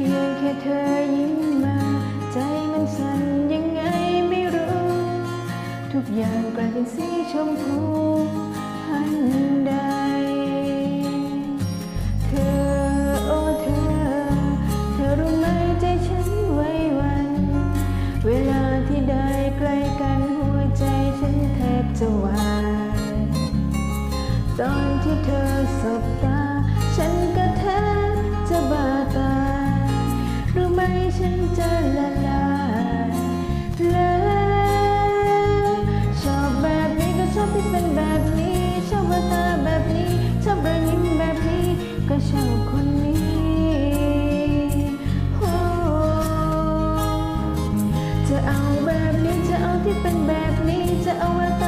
พียงแค่เธอยิ้มมา ใจมันสั่นยังไงไม่รู้ ทุกอย่างกลายเป็นสีชมพูทันใด เป็นแบบนี้จะเอาแววตา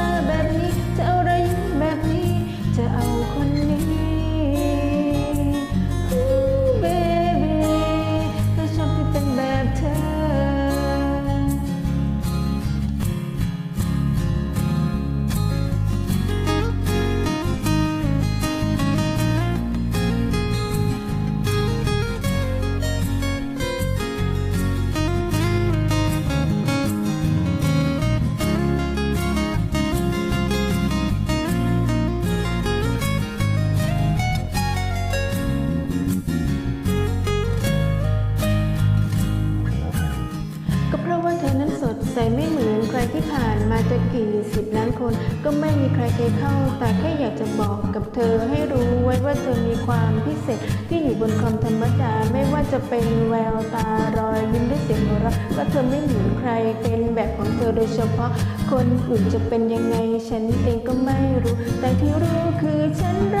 มาจะกี่สิบล้านคน ก็ไม่มีใครเคยเข้า แต่แค่อยากจะบอกกับเธอให้รู้ไว้ว่าเธอมีความพิเศษที่อยู่บนความธรรมดาไม่ว่าจะเป็นแววตารอยยิ้มด้วยเสียงหัวเราะก็เธอไม่เหมือนใครเป็นแบบของเธอโดยเฉพาะ คนอื่นจะเป็นยังไงฉันเองก็ไม่รู้ แต่ที่รู้คือฉันรัก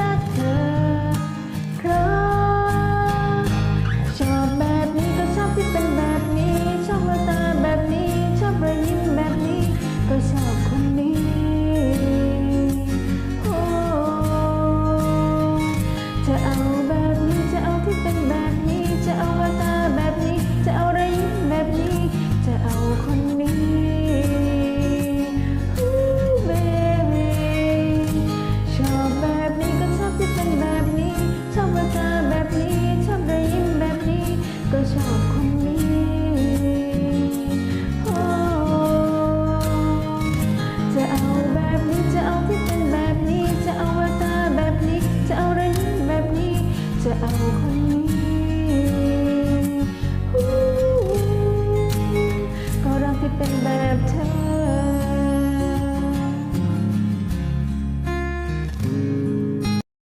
如果你。